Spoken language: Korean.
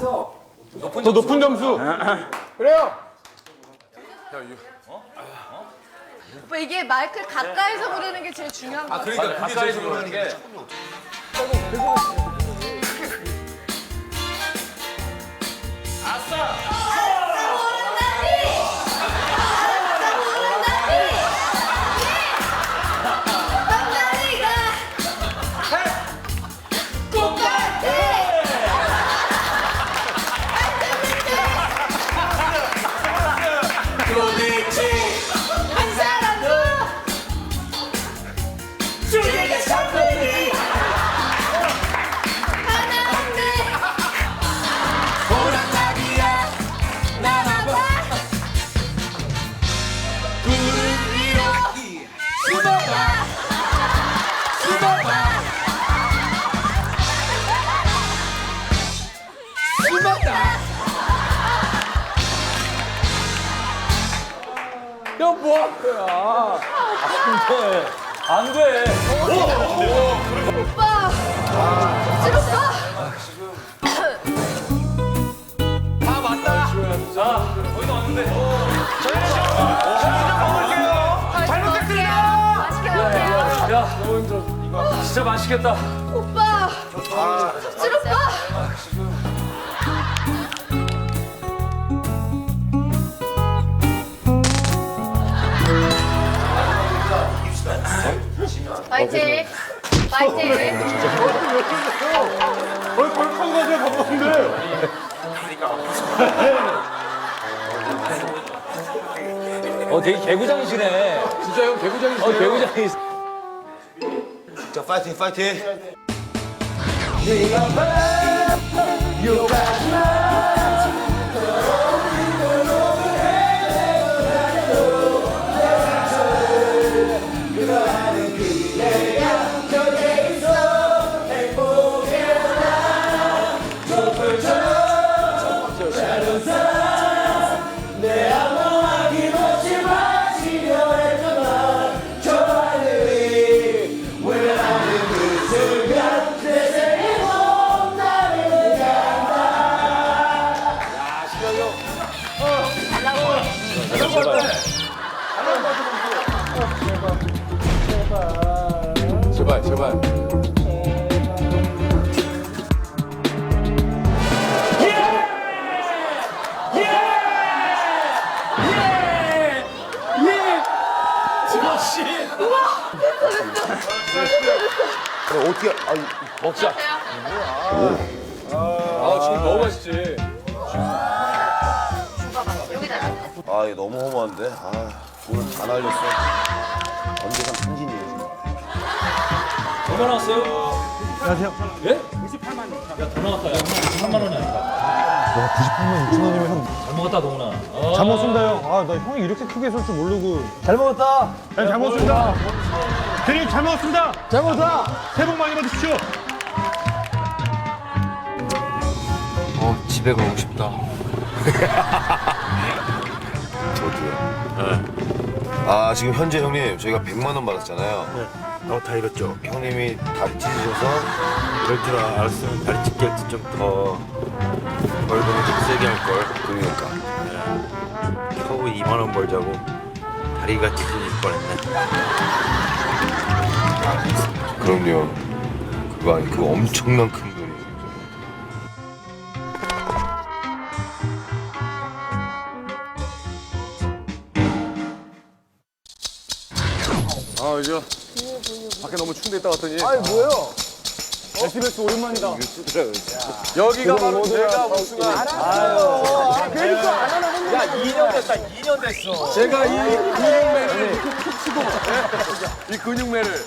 더 높은 점수. 그래요. 오빠 이게 마이크를 가까이서 부르는 게 제일 중요한 거 같아. 그러니까 가까이서 그러는 게. 야뭐 할 거야? 안 돼. 안 돼. 오빠 싫었어 다 맞다. 자, 거의 왔는데. 잘못했습니다 맛있게 먹을게요 야, 너무 힘들어. 이거 진짜 맛있겠다. 오빠 싫었어 파이팅 파이팅 거의 벌컥 가서 가보는데. 어, 되게 개구장이시네. 진짜 형 개구장이시네. 어, 개구장이. 자, 파이팅, 파이팅. 제발, 제발. 그래, 어떻게, 아, 먹자. 아, 지금 너무 맛있지. 아, 이거 너무 허무한데? 아, 오늘 다 날렸어. 언제간 승진이에요, 지금. 얼마 나왔어요? 안녕하세요. 예? 98만 원. 야, 더 나왔다. 야, 98만 원이 아니다. 와 98만 6천 원이면 형 잘 먹었다, 동훈아. 어. 잘 먹었습니다 형. 아 나 형이 이렇게 크게 쏠 줄 모르고. 잘 먹었다. 형잘 먹었습니다. 대리님 잘 먹었습니다. 잘 먹었다. 새해 복 많이 받으십시오. 어, 집에 가고 싶다. 저도요. 아, 지금 현재 형님, 저희가 100만 원 받았잖아요. 어, 다 잃었죠. 형님이 다리 찢으셔서 이럴 줄 알았으면 다리 찢기 할때 좀더 벌금을 좀 세게 할 걸. 그러니까. 겨우 2만 원 벌자고 다리가 찢어질 뻔했네. 그럼요. 그거 아니, 그 엄청난 큰 아, 이제 밖에 너무 추운데 있다 왔더니. 아니 뭐요? SBS 오랜만이다. 여기가 바로 제가 우승한. 아유. 그러니까 안 하나 야, 2년 됐다, 2년 됐어. 제가 이 근육매를, 이 근육매를